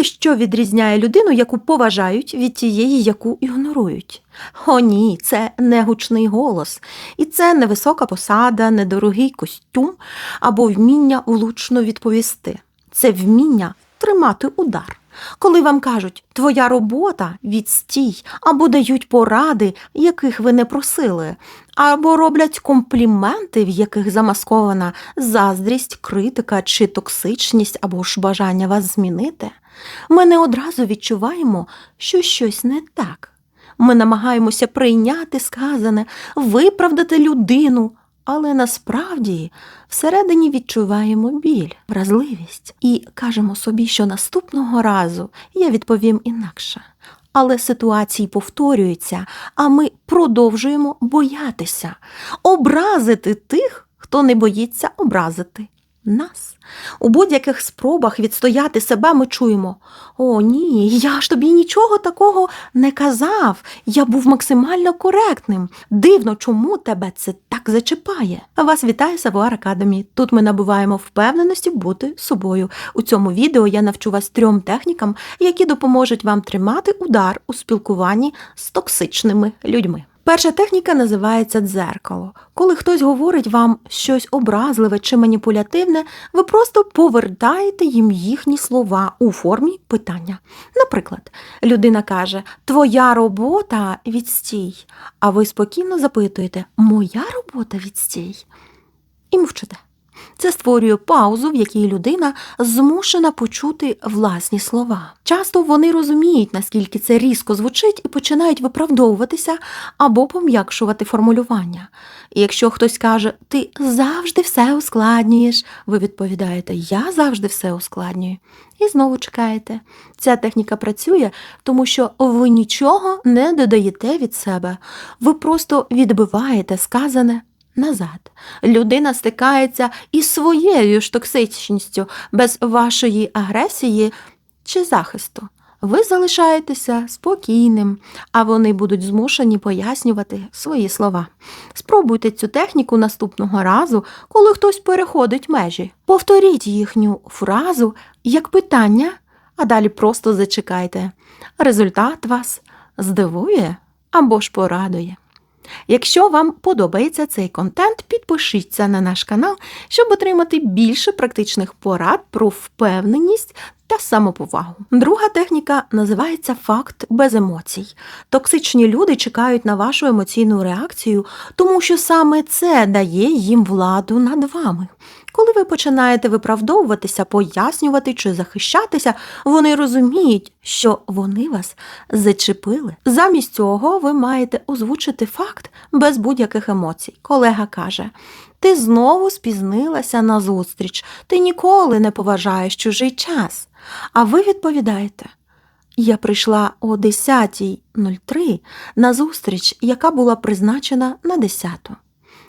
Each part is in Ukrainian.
знаєте, що відрізняє людину, яку поважають від тієї, яку ігнорують? О, ні, це не гучний голос, і це не висока посада, недорогий костюм або вміння влучно відповісти. Це вміння тримати удар. Коли вам кажуть твоя робота відстій, або дають поради, яких ви не просили, або роблять компліменти, в яких замаскована заздрість, критика чи токсичність, або ж бажання вас змінити, ми не одразу відчуваємо, що щось не так. Ми намагаємося прийняти сказане, виправдати людину, але насправді всередині відчуваємо біль, вразливість і кажемо собі, що наступного разу я відповім інакше. Але ситуації повторюються, а ми продовжуємо боятися, образити тих, хто не боїться образити нас. У будь-яких спробах відстояти себе ми чуємо: О, ні, я ж тобі нічого такого не казав. Я був максимально коректним. Дивно, чому тебе це так зачіпає. Вас вітає Савуар Академі. Тут ми набуваємо впевненості бути собою. У цьому відео я навчу вас трьом технікам, які допоможуть вам тримати удар у спілкуванні з токсичними людьми. Перша техніка називається дзеркало. Коли хтось говорить вам щось образливе чи маніпулятивне, ви просто повертаєте їм їхні слова у формі питання. Наприклад, людина каже: Твоя робота відстій, а ви спокійно запитуєте Моя робота відстій? І мовчите. Це створює паузу, в якій людина змушена почути власні слова. Часто вони розуміють, наскільки це різко звучить, і починають виправдовуватися або пом'якшувати формулювання. І якщо хтось каже, ти завжди все ускладнюєш, ви відповідаєте, я завжди все ускладнюю. І знову чекаєте. Ця техніка працює, тому що ви нічого не додаєте від себе, ви просто відбиваєте сказане назад. Людина стикається із своєю ж токсичністю без вашої агресії чи захисту. Ви залишаєтеся спокійним, а вони будуть змушені пояснювати свої слова. Спробуйте цю техніку наступного разу, коли хтось переходить межі. Повторіть їхню фразу як питання, а далі просто зачекайте. Результат вас здивує або ж порадує. Якщо вам подобається цей контент, підпишіться на наш канал, щоб отримати більше практичних порад про впевненість та самоповагу. Друга техніка називається факт без емоцій. Токсичні люди чекають на вашу емоційну реакцію, тому що саме це дає їм владу над вами. Коли ви починаєте виправдовуватися, пояснювати чи захищатися, вони розуміють, що вони вас зачепили. Замість цього ви маєте озвучити факт без будь-яких емоцій. Колега каже: ти знову спізнилася на зустріч, ти ніколи не поважаєш чужий час. А ви відповідаєте. Я прийшла о 10.03 на зустріч, яка була призначена на 10.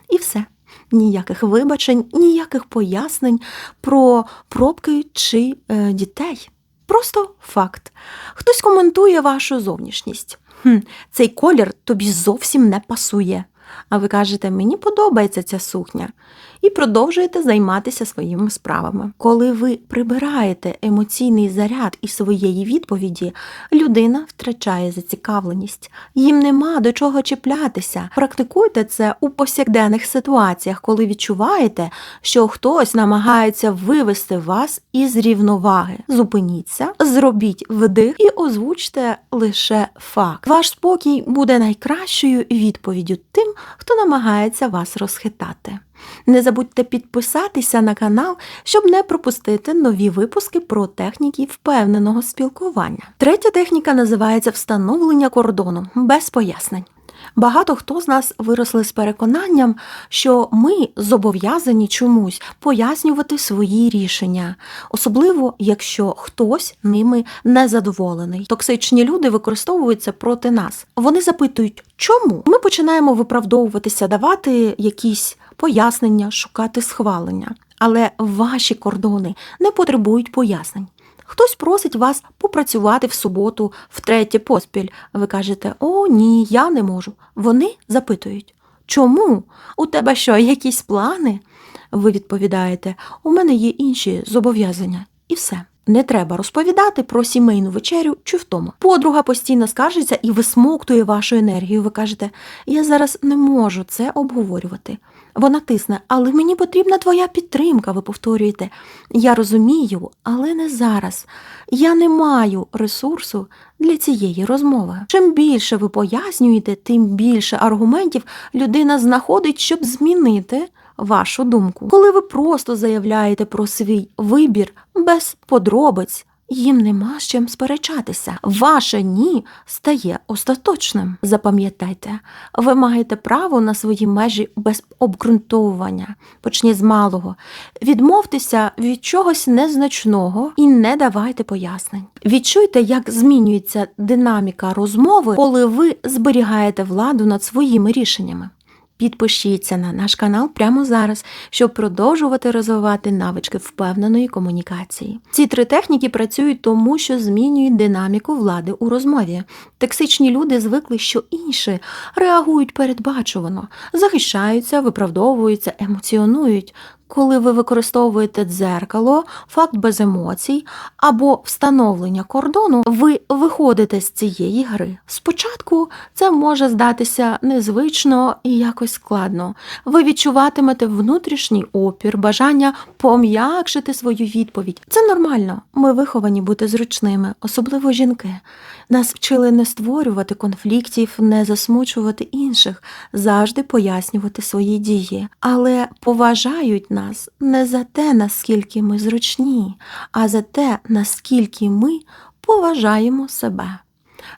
І все. Ніяких вибачень, ніяких пояснень про пробки чи е, дітей. Просто факт. Хтось коментує вашу зовнішність. Хм, Цей колір тобі зовсім не пасує. А ви кажете, мені подобається ця сукня, і продовжуєте займатися своїми справами. Коли ви прибираєте емоційний заряд із своєї відповіді, людина втрачає зацікавленість, їм нема до чого чіплятися. Практикуйте це у повсякденних ситуаціях, коли відчуваєте, що хтось намагається вивести вас із рівноваги. Зупиніться, зробіть вдих і озвучте лише факт. Ваш спокій буде найкращою відповіддю тим, хто намагається вас розхитати. Не забудьте підписатися на канал, щоб не пропустити нові випуски про техніки впевненого спілкування. Третя техніка називається встановлення кордону без пояснень. Багато хто з нас виросли з переконанням, що ми зобов'язані чомусь пояснювати свої рішення, особливо якщо хтось ними не задоволений. Токсичні люди використовуються проти нас. Вони запитують, чому ми починаємо виправдовуватися, давати якісь пояснення, шукати схвалення. Але ваші кордони не потребують пояснень. Хтось просить вас попрацювати в суботу втретє поспіль. Ви кажете, о, ні, я не можу. Вони запитують, чому? У тебе що, якісь плани? Ви відповідаєте, у мене є інші зобов'язання. І все. Не треба розповідати про сімейну вечерю чи втому. Подруга постійно скаржиться і висмоктує вашу енергію. Ви кажете, я зараз не можу це обговорювати. Вона тисне, але мені потрібна твоя підтримка, ви повторюєте. Я розумію, але не зараз. Я не маю ресурсу для цієї розмови. Чим більше ви пояснюєте, тим більше аргументів людина знаходить, щоб змінити вашу думку. Коли ви просто заявляєте про свій вибір без подробиць. Їм нема з чим сперечатися. Ваше ні стає остаточним. Запам'ятайте, ви маєте право на свої межі без обґрунтовування. Почні з малого. Відмовтеся від чогось незначного і не давайте пояснень. Відчуйте, як змінюється динаміка розмови, коли ви зберігаєте владу над своїми рішеннями. Підпишіться на наш канал прямо зараз, щоб продовжувати розвивати навички впевненої комунікації. Ці три техніки працюють тому, що змінюють динаміку влади у розмові. Токсичні люди звикли, що інші реагують передбачувано, захищаються, виправдовуються, емоціонують. Коли ви використовуєте дзеркало, факт без емоцій або встановлення кордону, ви виходите з цієї гри. Спочатку це може здатися незвично і якось складно. Ви відчуватимете внутрішній опір, бажання пом'якшити свою відповідь. Це нормально. Ми виховані бути зручними, особливо жінки. Нас вчили не створювати конфліктів, не засмучувати інших, завжди пояснювати свої дії. Але поважають нас не за те, наскільки ми зручні, а за те, наскільки ми поважаємо себе.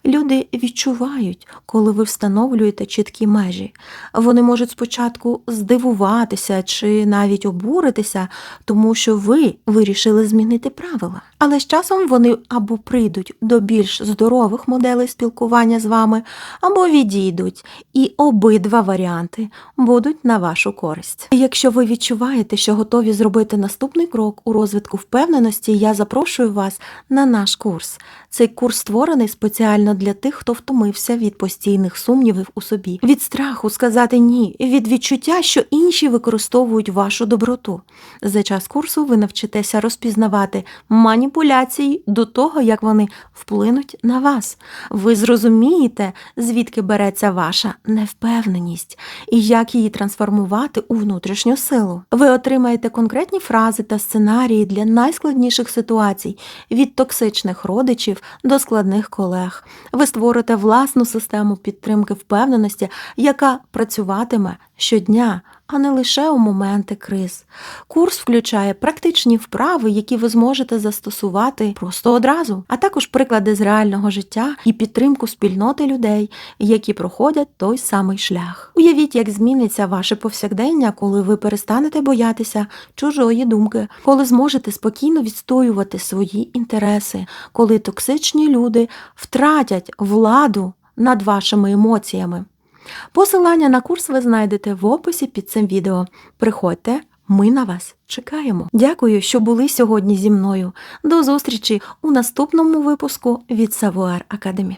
Люди відчувають, коли ви встановлюєте чіткі межі. Вони можуть спочатку здивуватися чи навіть обуритися, тому що ви вирішили змінити правила. Але з часом вони або прийдуть до більш здорових моделей спілкування з вами, або відійдуть, і обидва варіанти будуть на вашу користь. Якщо ви відчуваєте, що готові зробити наступний крок у розвитку впевненості, я запрошую вас на наш курс. Цей курс створений спеціально для тих, хто втомився від постійних сумнівів у собі, від страху сказати ні, від відчуття, що інші використовують вашу доброту. За час курсу ви навчитеся розпізнавати маніпуляції до того, як вони вплинуть на вас. Ви зрозумієте, звідки береться ваша невпевненість і як її трансформувати у внутрішню силу. Ви отримаєте конкретні фрази та сценарії для найскладніших ситуацій від токсичних родичів до складних колег. Ви створите власну систему підтримки впевненості, яка працюватиме щодня, а не лише у моменти криз. Курс включає практичні вправи, які ви зможете застосувати просто одразу, а також приклади з реального життя і підтримку спільноти людей, які проходять той самий шлях. Уявіть, як зміниться ваше повсякдення, коли ви перестанете боятися чужої думки, коли зможете спокійно відстоювати свої інтереси, коли токсичні люди втратять владу над вашими емоціями. Посилання на курс ви знайдете в описі під цим відео. Приходьте, ми на вас чекаємо. Дякую, що були сьогодні зі мною. До зустрічі у наступному випуску від Savoir Academy.